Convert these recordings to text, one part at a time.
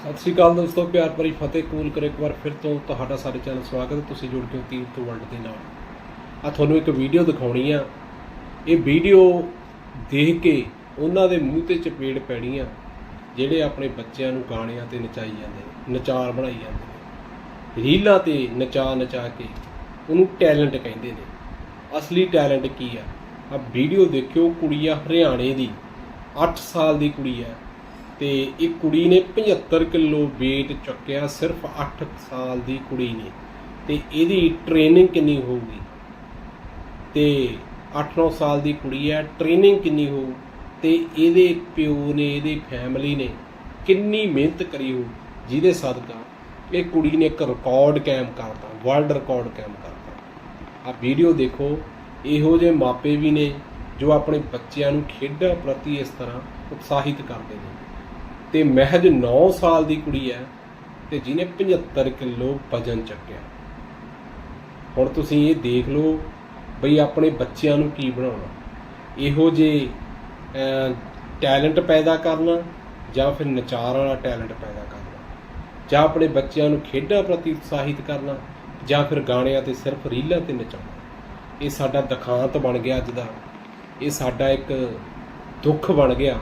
ਸਤਿ ਸ਼੍ਰੀ ਅਕਾਲ ਦੋਸਤੋ, ਪਿਆਰ ਭਰੀ ਫਤਿਹ ਕੂਲ ਕਰ ਇੱਕ ਵਾਰ ਫਿਰ ਤੋਂ ਤੁਹਾਡਾ ਸਾਡੇ ਚੈਨਲ ਸਵਾਗਤ ਹੈ। ਤੁਸੀਂ ਜੁੜ ਕੇ ਤੀਰ ਤੋਂ ਵਰਲਡ ਦੇ ਨਾਲ। ਆ ਤੁਹਾਨੂੰ ਇੱਕ ਵੀਡੀਓ ਦਿਖਾਉਣੀ ਆ। ਇਹ ਵੀਡੀਓ ਦੇਖ ਕੇ ਉਹਨਾਂ ਦੇ ਮੂੰਹ ਤੇ ਚਪੇੜ ਪੈਣੀ ਆ, ਜਿਹੜੇ ਆਪਣੇ ਬੱਚਿਆਂ ਨੂੰ ਗਾਣਿਆਂ ਤੇ ਨਚਾਈ ਜਾਂਦੇ ਨੇ ਨਚਾਰ ਬਣਾਈ ਜਾਂਦੇ ਨੇ। ਰੀਲਾਂ ਤੇ ਨਚਾ ਨਚਾ ਕੇ ਉਹਨੂੰ ਟੈਲੈਂਟ ਕਹਿੰਦੇ ਨੇ। ਅਸਲੀ ਟੈਲੈਂਟ ਕੀ ਆ? ਆ ਵੀਡੀਓ ਦੇਖਿਓ ਕੁੜੀ ਆ ਹਰਿਆਣੇ ਦੀ 8 ਸਾਲ ਦੀ ਕੁੜੀ ਆ। ਤੇ ਇਹ ਕੁੜੀ ਨੇ 75 ਕਿਲੋ weight ਚੁੱਕਿਆ, ਸਿਰਫ 8 ਸਾਲ ਦੀ ਕੁੜੀ ਨੇ। ਤੇ ਇਹਦੀ ਟ੍ਰੇਨਿੰਗ ਕਿੰਨੀ ਹੋਊਗੀ? ਤੇ 8-9 ਸਾਲ ਦੀ ਕੁੜੀ ਹੈ ਟ੍ਰੇਨਿੰਗ ਕਿੰਨੀ ਹੋਊ? ਤੇ ਇਹਦੇ ਪਿਓ ਨੇ, ਇਹਦੀ ਫੈਮਿਲੀ ਨੇ ਕਿੰਨੀ ਮਿਹਨਤ ਕਰੀ ਹੋ ਜਿਹਦੇ ਸਦਕਾ ਇਹ ਕੁੜੀ ਨੇ ਇੱਕ ਰਿਕਾਰਡ ਕਾਇਮ ਕਰਤਾ ਵਰਲਡ ਰਿਕਾਰਡ ਕਾਇਮ ਕਰਤਾ। ਆ ਵੀਡੀਓ ਦੇਖੋ, ਇਹੋ ਜਿਹੇ ਮਾਪੇ ਵੀ ਨੇ ਜੋ ਆਪਣੇ ਬੱਚਿਆਂ ਨੂੰ ਖੇਡਾਂ ਪ੍ਰਤੀ ਇਸ ਤਰ੍ਹਾਂ ਉਤਸ਼ਾਹਿਤ ਕਰਦੇ ਨੇ। ਤੇ ਮਹਿਜ 9 ਸਾਲ ਦੀ ਕੁੜੀ ਹੈ ਤੇ ਜਿਹਨੇ 75 ਕਿਲੋ ਵਜਨ ਚੱਕਿਆ। ਹੁਣ ਤੁਸੀਂ ਇਹ ਦੇਖ ਲਓ ਬਈ ਆਪਣੇ ਬੱਚਿਆਂ ਨੂੰ ਕੀ ਬਣਾਉਣਾ। ਇਹੋ ਜੇ ਟੈਲੈਂਟ ਪੈਦਾ ਕਰਨਾ ਜਾਂ ਫਿਰ ਨਚਾਰ ਵਾਲਾ ਟੈਲੈਂਟ ਪੈਦਾ ਕਰਨਾ। ਜਾਂ ਆਪਣੇ ਬੱਚਿਆਂ ਨੂੰ ਖੇਡਾਂ ਪ੍ਰਤੀ ਉਤਸ਼ਾਹਿਤ ਕਰਨਾ ਜਾਂ ਫਿਰ ਗਾਣਿਆਂ ਤੇ ਸਿਰਫ ਰੀਲਾਂ ਤੇ ਨਚਾਉਣਾ। ਇਹ ਸਾਡਾ ਦਿਖਾਂਤ ਬਣ ਗਿਆ ਅੱਜ ਦਾ। ਇਹ ਸਾਡਾ ਇੱਕ ਦੁੱਖ ਬਣ ਗਿਆ।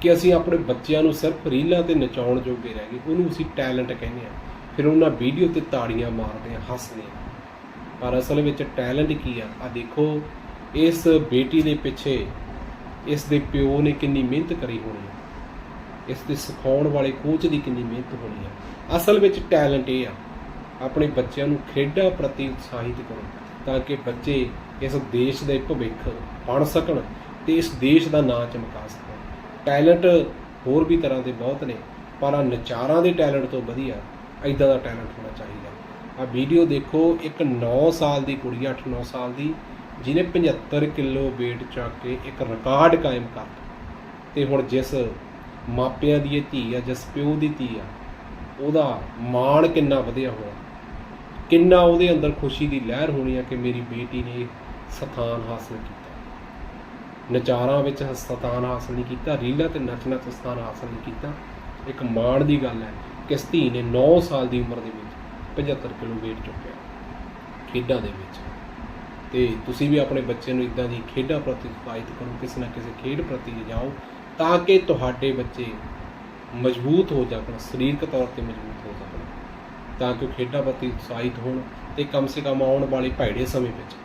ਕਿ ਅਸੀਂ ਆਪਣੇ ਬੱਚਿਆਂ ਨੂੰ ਸਿਰਫ ਰੀਲਾਂ ਤੇ ਨਚਾਉਣ ਜੋਗੇ ਰਹਿ ਗਏ। ਉਹਨੂੰ ਅਸੀਂ ਟੈਲੈਂਟ ਕਹਿੰਦੇ ਆ ਫਿਰ ਉਹਨਾਂ ਵੀਡੀਓ ਤੇ ਤਾੜੀਆਂ ਮਾਰਦੇ ਆ ਹੱਸਦੇ ਆ ਪਰ ਅਸਲ ਵਿੱਚ ਟੈਲੈਂਟ ਕੀ ਆ? ਆ ਦੇਖੋ, ਇਸ ਬੇਟੀ ਦੇ ਪਿੱਛੇ ਇਸ ਦੇ ਪਿਓ ਨੇ ਕਿੰਨੀ ਮਿਹਨਤ ਕਰੀ ਹੋਣੀ ਹੈ ਇਸ ਦੇ ਸਿਖਾਉਣ ਵਾਲੇ ਕੋਚ ਦੀ ਕਿੰਨੀ ਮਿਹਨਤ ਹੋਣੀ ਹੈ ਅਸਲ ਵਿੱਚ ਟੈਲੈਂਟ ਇਹ ਆ, ਆਪਣੇ ਬੱਚਿਆਂ ਨੂੰ ਖੇਡਾਂ ਪ੍ਰਤੀ ਉਤਸ਼ਾਹਿਤ ਕਰੋ ਤਾਂ ਕਿ ਬੱਚੇ ਇਸ ਦੇਸ਼ ਦੇ ਭਵਿੱਖ ਬਣ ਸਕਣ ਤੇ ਇਸ ਦੇਸ਼ ਦਾ ਨਾਂ ਚਮਕਾ ਸਕਣ। ਟੈਲੈਂਟ ਹੋਰ ਵੀ ਤਰ੍ਹਾਂ ਦੇ ਬਹੁਤ ਨੇ, ਪਰ ਆ ਨਚਾਰਾਂ ਦੇ ਟੈਲੈਂਟ ਤੋਂ ਵਧੀਆ ਐਦਾਂ ਦਾ ਟੈਲੈਂਟ ਹੋਣਾ ਚਾਹੀਦਾ। ਆ ਵੀਡੀਓ ਦੇਖੋ, ਇੱਕ 9 ਸਾਲ ਦੀ ਕੁੜੀ 8-9 ਸਾਲ ਦੀ, ਜਿਹਨੇ 75 ਕਿਲੋ weight ਚੱਕ ਕੇ ਇੱਕ ਰਿਕਾਰਡ ਕਾਇਮ ਕਰਤਾ ਤੇ ਹੁਣ ਜਿਸ ਮਾਪਿਆਂ ਦੀ ਇਹ ਧੀ ਆ, ਜਿਸ ਪਿਓ ਦੀ ਧੀ ਆ, ਉਹਦਾ ਮਾਣ ਕਿੰਨਾ ਵਧਿਆ ਹੋਇਆ ਕਿੰਨਾ ਉਹਦੇ ਅੰਦਰ ਖੁਸ਼ੀ ਦੀ ਲਹਿਰ ਹੋਣੀ ਆ ਕਿ ਮੇਰੀ ਬੇਟੀ ਨੇ ਸਥਾਨ ਹਾਸਲ ਕੀਤਾ। ਨਚਾਰਾਂ ਵਿੱਚ ਸਥਾਨ ਹਾਸਲ ਨਹੀਂ ਕੀਤਾ, ਰੀਲਾਂ ਤੇ ਨੱਚਣਾ ਤੇ ਸਥਾਨ ਹਾਸਲ ਨਹੀਂ ਕੀਤਾ। ਇੱਕ ਮਾਣ ਦੀ ਗੱਲ ਹੈ ਕਿ ਇਸ ਧੀ ਨੇ 9 ਸਾਲ ਦੀ ਉਮਰ ਦੇ ਵਿੱਚ 75 ਕਿਲੋ weight ਚੁੱਕਿਆ ਖੇਡਾਂ ਦੇ ਵਿੱਚ। ਤੇ ਤੁਸੀਂ ਵੀ ਆਪਣੇ ਬੱਚੇ ਨੂੰ ਇਦਾਂ ਦੀ ਖੇਡਾਂ ਪ੍ਰਤੀ ਉਤਸ਼ਾਹਿਤ ਕਰੋ, ਕਿਸੇ ਨਾ ਕਿਸੇ ਖੇਡ ਪ੍ਰਤੀ ਜਾਓ, ਤਾਂ ਕਿ ਤੁਹਾਡੇ ਬੱਚੇ ਮਜ਼ਬੂਤ ਹੋ ਜਾਣ ਸਰੀਰਕ ਤੌਰ ਤੇ ਮਜ਼ਬੂਤ ਹੋ ਸਕਣ, ਤਾਂ ਕਿ ਉਹ ਖੇਡਾਂ ਪ੍ਰਤੀ ਉਤਸ਼ਾਹਿਤ ਹੋਣ ਤੇ ਕਮ ਸੇ ਕਮ ਆਉਣ ਵਾਲੇ ਭੈੜੇ ਸਮੇਂ ਵਿੱਚ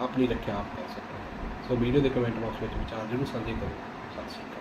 ਆਪਣੀ ਰੱਖਿਆ ਆਪ ਕਰ ਸਕਣ। ਸੋ ਵੀਡੀਓ ਦੇ ਕਮੈਂਟ ਬਾਕਸ ਵਿੱਚ ਵਿਚਾਰ ਜਰੂਰ ਸਾਂਝੇ ਕਰੋ। ਸਤਿ ਸ਼੍ਰੀ ਅਕਾਲ।